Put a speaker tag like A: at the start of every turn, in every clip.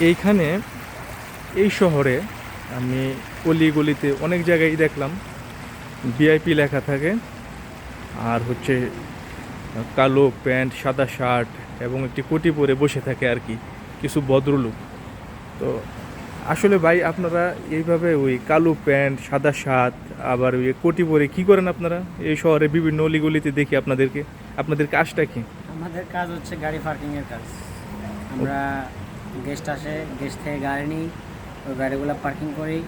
A: এইখানে, এই শহরে আমি অলি গলিতে অনেক জায়গায় দেখলাম। ভিআইপি লেখা থাকে। আর হচ্ছে, কালো প্যান্ট, সাদা শার্ট এবং একটি কোটি পরে বসে থাকে আর কি, কিছু ভদ্রলোক। তো আসলে ভাই, আপনারা এইভাবে ওই কালো প্যান্ট, সাদা শার্ট, আবার ওই কোটি পরে কি করেন আপনারা? এই শহরে বিভিন্ন অলিগলিতে দেখি আপনাদেরকে। আপনাদের কাজটা কি?
B: আমাদের কাজ হচ্ছে গাড়ি পার্কিংয়ের কাজ। আমরা গেস্ট আসে গেস্ট থেকে গাড়ি নিই ওই গাড়িগুলো পার্কিং করি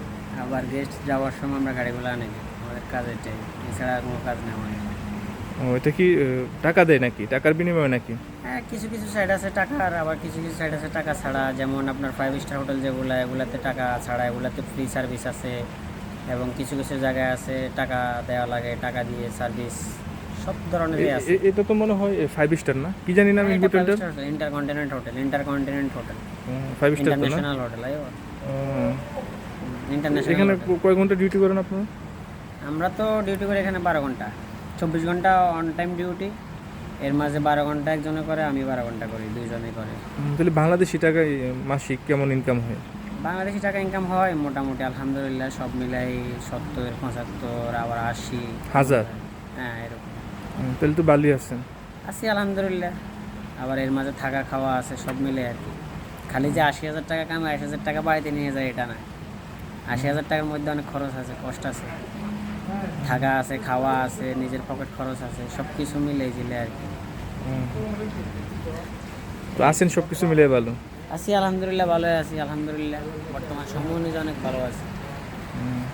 B: আবার গেস্ট যাওয়ার সময় আমরা গাড়িগুলো আনি। আমাদের কাজ এটাই এছাড়া কোনো কাজ নেই আমাদের
A: ও, এটা কি টাকা দেয় নাকি? টাকার বিনিময়ে নাকি?
B: হ্যাঁ কিছু কিছু সাইড আছে টাকার আবার কিছু কিছু সাইড আছে টাকা ছাড়া। যেমন আপনার ফাইভ স্টার হোটেল যেগুলো এগুলাতে টাকা ছাড়া এগুলাতে ফ্রি সার্ভিস আছে এবং কিছু কিছু জায়গায় আছে টাকা দেওয়া লাগে টাকা দিয়ে সার্ভিস সব ধরনেরই আছে।
A: এটা তো মনে হয় ফাইভ স্টার না? কি জানি না আমি হোটেলটা
B: intercontinental hotel intercontinental hotel
A: five star
B: international hotel
A: ও,
B: ইন্টারন্যাশনাল
A: এখানে কয় ঘণ্টা ডিউটি করেন আপনারা?
B: আমরা তো ডিউটি করি এখানে বারো ঘণ্টা। চব্বিশ ঘণ্টা অন টাইম ডিউটি এর মাঝে বারো ঘণ্টা একজনে করে আমি বারো ঘণ্টা করি দুইজনে করে।
A: তাহলে বাংলাদেশি টাকায় মাসিক কেমন ইনকাম হয়?
B: বাংলাদেশি টাকা ইনকাম হয় মোটামুটি আলহামদুলিল্লাহ সব মিলাই সত্তর পঁচাত্তর আবার আশি।
A: হাজার?
B: হ্যাঁ এরকম।
A: তাহলে তো ভালোই আছেন
B: আছি আলহামদুলিল্লাহ। আবার এর মাঝে থাকা খাওয়া আছে সব মিলে আর কি। খালি যে আশি হাজার টাকা কামাই আশি হাজার টাকা বাড়িতে নিয়ে যায় এটা না। আশি হাজার টাকার মধ্যে অনেক খরচ আছে কষ্ট আছে। থাকা আছে খাওয়া আছে নিজের পকেট খরচ আছে সব কিছু মিলে জিলে আর কি।
A: তো আছেন সব কিছু মিলে ভালো?
B: আছি আলহামদুলিল্লাহ ভালোই আছি আলহামদুলিল্লাহ। বর্তমান সময় অনুযায়ী অনেক ভালো আছে।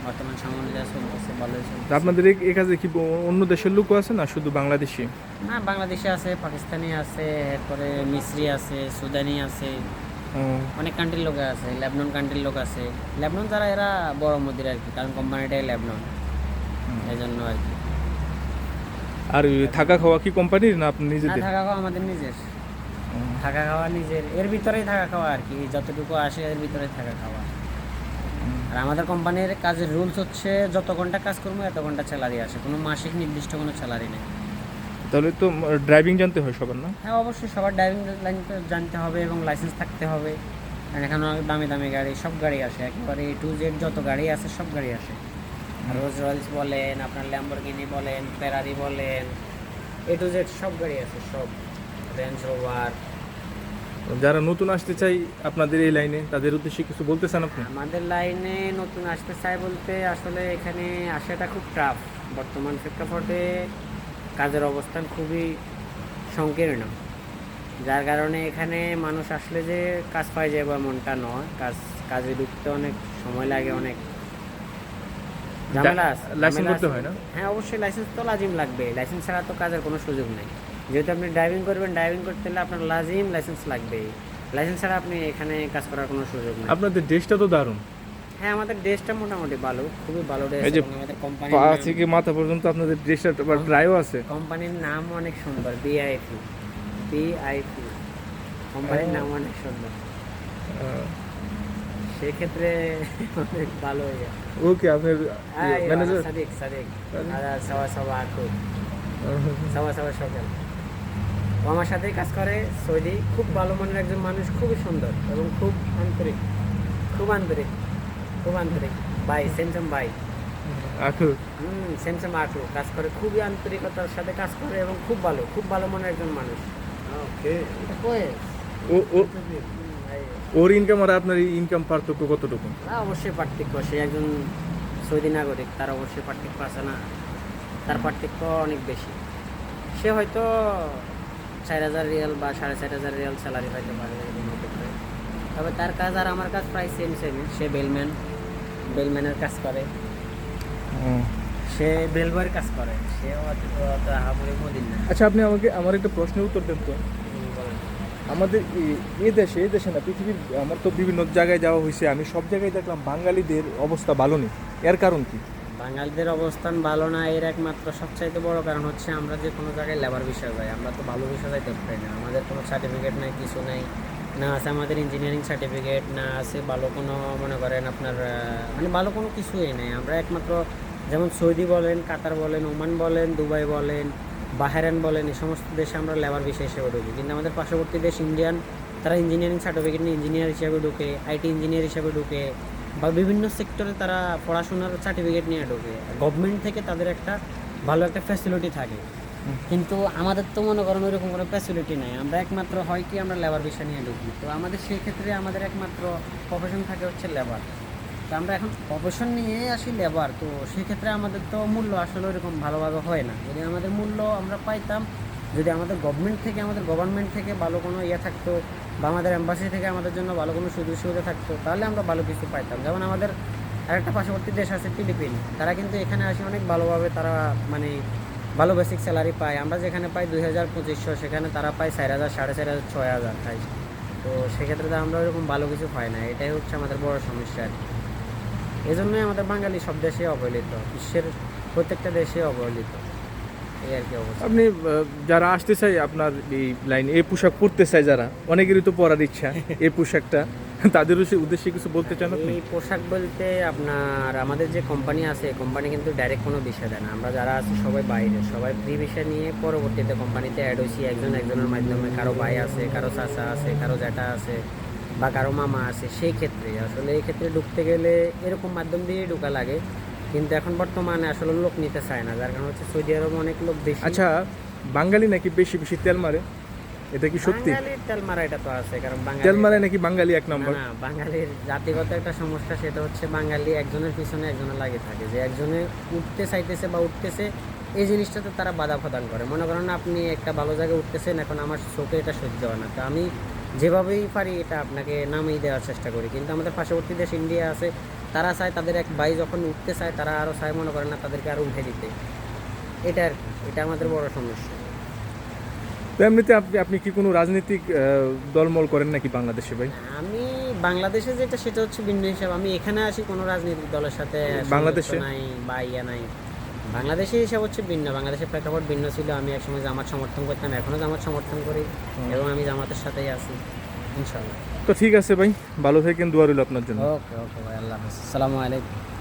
B: বর্তমান চলতেছে ভালোই চলছে
A: আপনাদের এই- কাজে কি অন্য দেশের লোকও আছে না শুধু বাংলাদেশি?
B: না বাংলাদেশে আছে পাকিস্তানি আছে এরপরে মিস্রি আছে সুদানি আছে। অনেক কান্ট্রির লোক আছে লেবনন কান্ট্রির লোক আছে। লেবনন যারা এরা বড় মন্দির আর কি কারণ কোম্পানিটাই লেবনন। এই জন্য আর কি।
A: আর থাকা খাওয়া কি কোম্পানির না আপনি নিজেদের?
B: থাকা খাওয়া আমাদের নিজের। থাকা খাওয়া নিজের। এর ভিতরেই থাকা খাওয়া আর কি যতটুকু আসে এর ভিতরেই থাকা খাওয়া। আর আমাদের কোম্পানির কাজের রুলস হচ্ছে যত ঘণ্টা কাজ করব এত ঘণ্টা স্যালারি আসে। কোনো মাসিক নির্দিষ্ট কোনো স্যালারি নেই।
A: তাহলে তো ড্রাইভিং জানতে হয় সবার না?
B: হ্যাঁ অবশ্যই সবার ড্রাইভিং লাইন জানতে হবে এবং লাইসেন্স থাকতে হবে। কারণ এখানে অনেক দামি দামি গাড়ি সব গাড়ি আসে। একেবারে এ টু জেড যত গাড়ি আছে সব গাড়ি আসে। রোজ রয়েলস বলেন আপনার ল্যাম্বরগিনি বলেন ফেরারি বলেন এ টু জেড সব গাড়ি আছে সব। রেঞ্জ রোভার
A: যারা নতুন আসতে চাই আপনাদের এই লাইনে তাদের উদ্দেশ্যে কিছু বলতে চান আপনি?
B: আমাদের লাইনে নতুন আসতে চাই বলতে আসলে এখানে আসাটা খুব টাফ বর্তমান প্রেক্ষাপটে কাজের অবস্থান খুবই সংকীর্ণ। যার কারণে এখানে মানুষ আসলে যে কাজ পাই যায় বা এমনটা নয় কাজ কাজে ঢুকতে অনেক সময় লাগে অনেক ঝামেলা
A: লাইসেন্স করতে হয় না?
B: হ্যাঁ অবশ্যই লাইসেন্স তো লাজিম লাগবে লাইসেন্স ছাড়া তো কাজের কোনো সুযোগ নেই। যেহেতু আপনি ড্রাইভিং করবেন ড্রাইভিং করতে হলে আপনার লাজিম লাইসেন্স লাগবেই। লাইসেন্স ছাড়া আপনি এখানে কাজ করার কোনো সুযোগ নেই।
A: আপনাদের দেশটা তো দারুণ।
B: হ্যাঁ আমাদের ড্রেসটা মোটামুটি ভালো খুবই ভালো ড্রেস। আমাদের কোম্পানি
A: পা থেকে মাথা পর্যন্ত আপনাদের দেশটা ড্রাইও আছে?
B: কোম্পানির নাম অনেক সুন্দর বিআইপি বিআইপি কোম্পানির নাম অনেক সুন্দর। সেক্ষেত্রে অনেক ভালো হয়ে যায়।
A: ওকে আপনার ম্যানেজার
B: সাদিক সাদিক। আর সবা সবা আকু সবা সবা সকাল ও আমার সাথেই কাজ করে সৌদি। খুব ভালো মনের একজন মানুষ খুবই সুন্দর এবং খুব আন্তরিক খুব আন্তরিক খুব আন্তরিক। ভাই সেমসম ভাই।
A: আখু
B: হুম স্যামসাং আঁকলো কাজ করে খুবই আন্তরিকতার সাথে কাজ করে এবং খুব ভালো খুব ভালো মনের একজন মানুষ। এটা
A: ও ও ওর ইনকাম আর আপনার ইনকাম পার্থক্য কতটুকু?
B: না, অবশ্যই পার্থক্য। সে একজন সৌদি নাগরিক তার অবশ্যই পার্থক্য আছে না। তার পার্থক্য অনেক বেশি। সে হয়তো চার হাজার রিয়াল বা সাড়ে চার হাজার রিয়াল স্যালারি পাইতে পারে। তবে তার কাজ আর আমার কাজ প্রায় সেম সেম সে বেলম্যান বেলম্যানের কাজ করে। সে বেলবয়ের কাজ করে। সে
A: আচ্ছা আপনি আমাকে আমার একটা প্রশ্নের উত্তর দেন তো। আমাদের এ দেশে এ দেশে না পৃথিবীর আমার তো বিভিন্ন জায়গায় যাওয়া হয়েছে। আমি সব জায়গায় দেখলাম বাঙালিদের অবস্থা ভালো নেই। এর কারণ কি?
B: বাঙালিদের অবস্থান ভালো না, এর একমাত্র সবচাইতে বড় কারণ হচ্ছে আমরা যে কোনো জায়গায় লেবার বিষয় যাই। আমরা তো ভালো বিষয় যাইতে পারি না। আমাদের কোনো সার্টিফিকেট নাই, কিছু নাই। না আছে আমাদের ইঞ্জিনিয়ারিং সার্টিফিকেট না আছে ভালো কোনো, মনে করেন আপনার মানে ভালো কোনো কিছুই নেই। আমরা একমাত্র যেমন সৌদি বলেন, কাতার বলেন, ওমান বলেন, দুবাই বলেন বাহারান বলেন, এই সমস্ত দেশে আমরা লেবার বিষয় হিসেবে ঢুকি। কিন্তু আমাদের পার্শ্ববর্তী দেশ ইন্ডিয়ান, তারা ইঞ্জিনিয়ারিং সার্টিফিকেট নিয়ে ইঞ্জিনিয়ার হিসাবে ঢুকে আইটি ইঞ্জিনিয়ার হিসাবে ঢুকে বা বিভিন্ন সেক্টরে তারা পড়াশোনার সার্টিফিকেট নিয়ে ঢোকে। গভর্নমেন্ট থেকে তাদের একটা ভালো একটা ফ্যাসিলিটি থাকে। কিন্তু আমাদের তো মনে করেন ওইরকম কোনো ফ্যাসিলিটি নাই। আমরা একমাত্র হয় কি আমরা লেবার বিষয় নিয়ে ঢুকি। তো আমাদের সেই ক্ষেত্রে আমাদের একমাত্র প্রফেশন থাকে হচ্ছে লেবার তো আমরা এখন প্রফেশন নিয়ে আসি লেবার তো সেক্ষেত্রে আমাদের তো মূল্য আসলে ওইরকম ভালোভাবে হয় না। যদি আমাদের মূল্য আমরা পাইতাম, যদি আমাদের গভর্নমেন্ট থেকে, আমাদের গভর্নমেন্ট থেকে ভালো কোনো ইয়ে থাকতো বা আমাদের এম্বাসি থেকে আমাদের জন্য ভালো কোনো সুযোগ সুবিধা থাকতো, তাহলে আমরা ভালো কিছু পাইতাম। যেমন আমাদের আরেকটা পার্শ্ববর্তী দেশ আছে ফিলিপিন, তারা কিন্তু এখানে আসে অনেক ভালোভাবে তারা মানে ভালো বেসিক স্যালারি পায়। আমরা যেখানে পাই দুই হাজার পঁচিশশো, সেখানে তারা পায় চার হাজার, সাড়ে চার হাজার, ছয় হাজার খাই তো সেক্ষেত্রে তো আমরা ওরকম ভালো কিছু পাই না, এটাই হচ্ছে আমাদের বড় সমস্যা আর কি। এই জন্যই আমাদের বাঙালি সব দেশে অবহেলিত, বিশ্বের প্রত্যেকটা দেশে অবহেলিত এই আর কি অবস্থা
A: আপনি যারা আসতে চাই আপনার এই লাইন এই পোশাক পরতে চায় যারা অনেকেরই তো পরার ইচ্ছা এই পোশাকটা। তাদের উদ্দেশ্যে- উদ্দেশ্যে কিছু বলতে চান আপনি?
B: এই পোশাক বলতে আপনার আমাদের যে কোম্পানি আছে কোম্পানি কিন্তু ডাইরেক্ট কোনো বিষয় দেয় না। আমরা যারা আছি সবাই বাইরে। সবাই ফ্রি বিষয় নিয়ে পরবর্তীতে কোম্পানিতে অ্যাড হয়েছি। একজন একজনের মাধ্যমে কারও ভাই আছে কারও চাচা আছে কারও জ্যাঠা আছে বা কারও মামা আছে। সেই ক্ষেত্রে আসলে এই ক্ষেত্রে ঢুকতে গেলে এরকম মাধ্যম দিয়ে ঢোকা লাগে। কিন্তু এখন বর্তমানে আসলে লোক নিতে চায় না যার কারণ হচ্ছে সৌদি আরবে অনেক লোক বেশি।
A: আচ্ছা বাঙালি নাকি বেশি বেশি তেল মারে? এটা কি সত্যি?
B: তেল মারা এটা তো আছে কারণ বাঙালি
A: তেল মারে নাকি বাঙালি এক নম্বর?
B: না বাঙালির জাতিগত একটা সমস্যা সেটা হচ্ছে বাঙালি একজনের পিছনে একজনের লাগে থাকে। যে একজনে উঠতে চাইতেছে বা উঠতেছে এই জিনিসটাতে তারা বাধা প্রদান করে। মনে করেন আপনি একটা ভালো জায়গায় উঠতেছেন এখন আমার চোখে এটা সহ্য হয় না। তো আমি যেভাবেই পারি এটা আপনাকে নামিয়ে দেওয়ার চেষ্টা করি। কিন্তু আমাদের পার্শ্ববর্তী দেশ ইন্ডিয়া আছে তারা চায় তাদের এক ভাই যখন উঠতে চায় তারা আরও চায় মনে করে না তাদেরকে আরও উঠে দিতে। এটা আর এটা আমাদের বড় সমস্যা।
A: তো এমনিতে আপনি আপনি কি কোনো রাজনৈতিক দলমল করেন নাকি বাংলাদেশে ভাই?
B: আমি বাংলাদেশে যেটা সেটা হচ্ছে ভিন্ন হিসাব। আমি এখানে আসি কোনো রাজনৈতিক দলের সাথে
A: বাংলাদেশে?
B: নাই বা ইয়া নাই। বাংলাদেশে হিসাব হচ্ছে ভিন্ন। বাংলাদেশের প্রেক্ষাপট ভিন্ন ছিল। আমি একসময় জামাত সমর্থন করতাম এখনও জামাত সমর্থন করি এবং আমি জামাতের সাথেই আছি ইনশাল্লাহ।
A: তো ঠিক আছে ভাই, ভালো থাকেন, দোয়া রইল আপনার জন্য।
B: ওকে ওকে ভাই, আল্লাহ আসসালামু আলাইকুম।